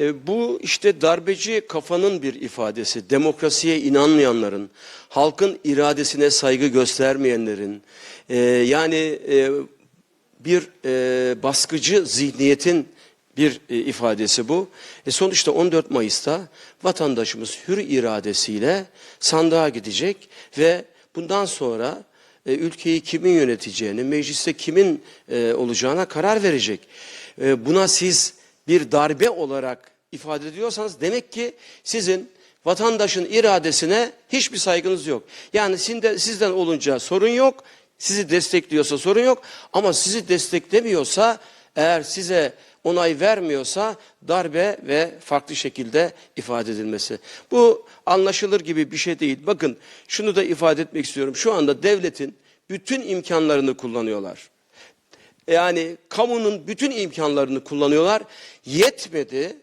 E, bu işte darbeci kafanın bir ifadesi. Demokrasiye inanmayanların, halkın iradesine saygı göstermeyenlerin, e, yani e, bir e, baskıcı zihniyetin bir e, ifadesi bu. E, sonuçta 14 Mayıs'ta vatandaşımız hür iradesiyle sandığa gidecek ve bundan sonra e, ülkeyi kimin yöneteceğini, mecliste kimin e, olacağına karar verecek. E, buna siz bir darbe olarak ifade ediyorsanız demek ki sizin vatandaşın iradesine hiçbir saygınız yok. Yani sizden, olunca sorun yok, sizi destekliyorsa sorun yok ama sizi desteklemiyorsa eğer size onay vermiyorsa darbe ve farklı şekilde ifade edilmesi. Bu anlaşılır gibi bir şey değil. Bakın şunu da ifade etmek istiyorum. Şu anda devletin bütün imkanlarını kullanıyorlar. Yani kamunun bütün imkanlarını kullanıyorlar. Yetmedi.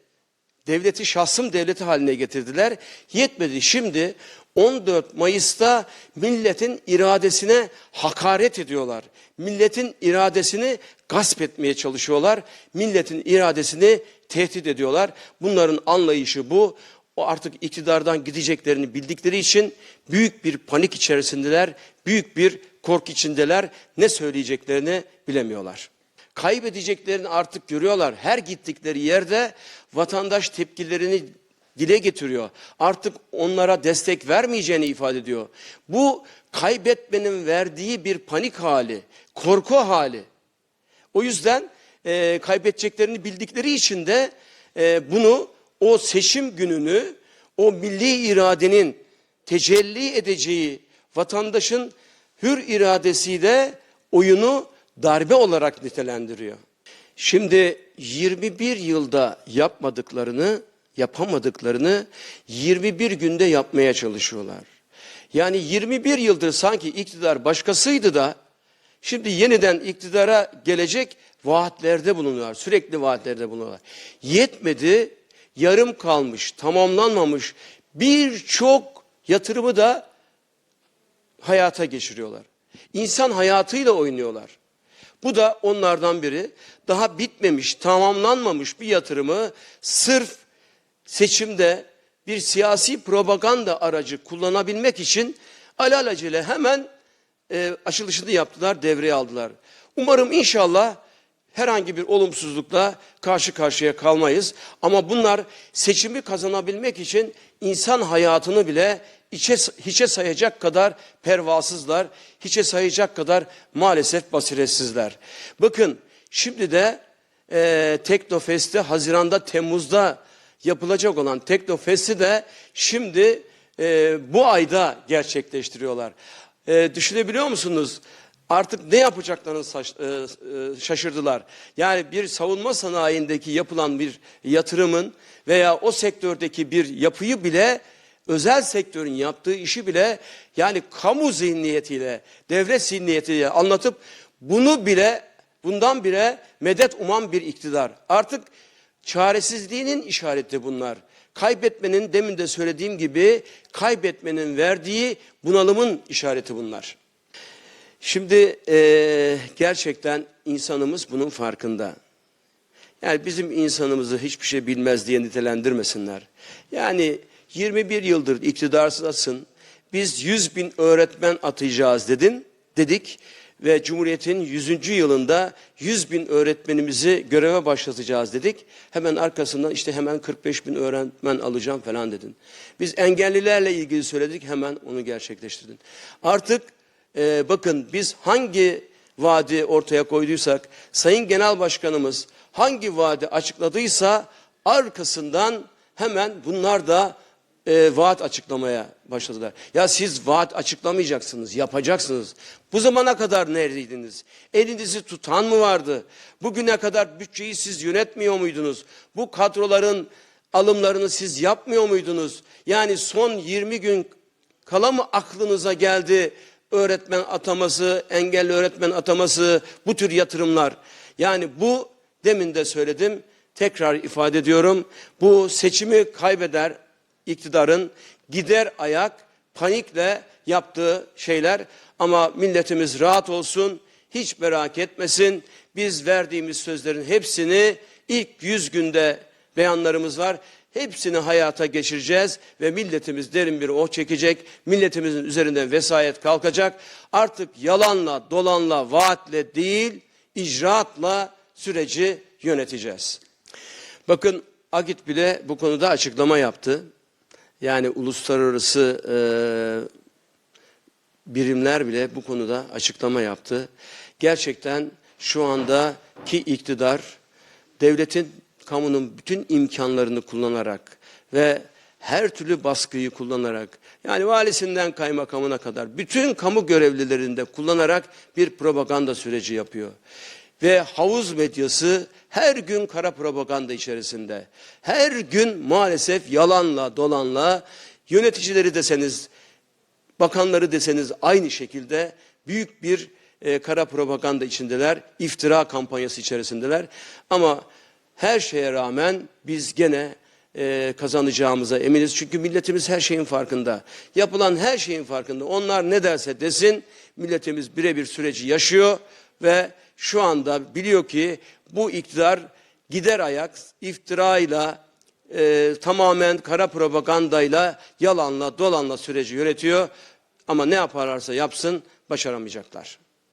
Devleti şahsım devleti haline getirdiler. Yetmedi. Şimdi 14 Mayıs'ta milletin iradesine hakaret ediyorlar. Milletin iradesini gasp etmeye çalışıyorlar. Milletin iradesini tehdit ediyorlar. Bunların anlayışı bu. O artık iktidardan gideceklerini bildikleri için büyük bir panik içerisindeler. Büyük bir korku içindeler. Ne söyleyeceklerini bilemiyorlar. Kaybedeceklerini artık görüyorlar. Her gittikleri yerde vatandaş tepkilerini dile getiriyor. Artık onlara destek vermeyeceğini ifade ediyor. Bu kaybetmenin verdiği bir panik hali, korku hali. O yüzden e, kaybedeceklerini bildikleri için de e, bunu o seçim gününü o milli iradenin tecelli edeceği vatandaşın hür iradesiyle oyunu darbe olarak nitelendiriyor. Şimdi 21 yılda yapmadıklarını, yapamadıklarını 21 günde yapmaya çalışıyorlar. Yani 21 yıldır sanki iktidar başkasıydı da şimdi yeniden iktidara gelecek vaatlerde bulunuyorlar. Sürekli vaatlerde bulunuyorlar. Yetmedi, yarım kalmış, tamamlanmamış birçok yatırımı da hayata geçiriyorlar. İnsan hayatıyla oynuyorlar. Bu da onlardan biri. Daha bitmemiş, tamamlanmamış bir yatırımı sırf seçimde bir siyasi propaganda aracı kullanabilmek için alelacele hemen e, açılışını yaptılar, devreye aldılar. Umarım inşallah herhangi bir olumsuzlukla karşı karşıya kalmayız. Ama bunlar seçimi kazanabilmek için insan hayatını bile içe, hiçe sayacak kadar pervasızlar, hiçe sayacak kadar maalesef basiretsizler. Bakın şimdi de e, Teknofest'te Haziran'da Temmuz'da yapılacak olan Teknofest'i de şimdi e, bu ayda gerçekleştiriyorlar. E, düşünebiliyor musunuz? Artık ne yapacaklarını e, e, şaşırdılar. Yani bir savunma sanayindeki yapılan bir yatırımın veya o sektördeki bir yapıyı bile özel sektörün yaptığı işi bile yani kamu zihniyetiyle, devlet zihniyetiyle anlatıp bunu bile bundan bile medet uman bir iktidar. Artık çaresizliğinin işareti bunlar. Kaybetmenin demin de söylediğim gibi kaybetmenin verdiği bunalımın işareti bunlar. Şimdi eee, gerçekten insanımız bunun farkında. Yani bizim insanımızı hiçbir şey bilmez diye nitelendirmesinler. Yani 21 yıldır iktidarsızsın. Biz 100 bin öğretmen atayacağız dedin, dedik ve Cumhuriyet'in 100. yılında 100 bin öğretmenimizi göreve başlatacağız dedik. Hemen arkasından işte hemen 45 bin öğretmen alacağım falan dedin. Biz engellilerle ilgili söyledik hemen onu gerçekleştirdin. Artık e, bakın biz hangi vaadi ortaya koyduysak, Sayın Genel Başkanımız hangi vaadi açıkladıysa arkasından hemen bunlar da e, vaat açıklamaya başladılar. Ya siz vaat açıklamayacaksınız, yapacaksınız. Bu zamana kadar neredeydiniz? Elinizi tutan mı vardı? Bugüne kadar bütçeyi siz yönetmiyor muydunuz? Bu kadroların alımlarını siz yapmıyor muydunuz? Yani son 20 gün kala mı aklınıza geldi öğretmen ataması, engelli öğretmen ataması, bu tür yatırımlar. Yani bu demin de söyledim, tekrar ifade ediyorum. Bu seçimi kaybeder iktidarın gider ayak panikle yaptığı şeyler ama milletimiz rahat olsun, hiç merak etmesin. Biz verdiğimiz sözlerin hepsini ilk yüz günde beyanlarımız var. Hepsini hayata geçireceğiz ve milletimiz derin bir oh çekecek. Milletimizin üzerinden vesayet kalkacak. Artık yalanla, dolanla, vaatle değil, icraatla süreci yöneteceğiz. Bakın Agit bile bu konuda açıklama yaptı. Yani uluslararası e, birimler bile bu konuda açıklama yaptı. Gerçekten şu andaki iktidar devletin, kamunun bütün imkanlarını kullanarak ve her türlü baskıyı kullanarak yani valisinden kaymakamına kadar bütün kamu görevlilerinde kullanarak bir propaganda süreci yapıyor. Ve havuz medyası her gün kara propaganda içerisinde. Her gün maalesef yalanla dolanla yöneticileri deseniz bakanları deseniz aynı şekilde büyük bir e, kara propaganda içindeler, iftira kampanyası içerisindeler. Ama her şeye rağmen biz gene e, kazanacağımıza eminiz. Çünkü milletimiz her şeyin farkında. Yapılan her şeyin farkında. Onlar ne derse desin milletimiz birebir süreci yaşıyor ve şu anda biliyor ki bu iktidar gider ayak iftirayla e, tamamen kara propagandayla yalanla dolanla süreci yönetiyor. Ama ne yaparlarsa yapsın başaramayacaklar.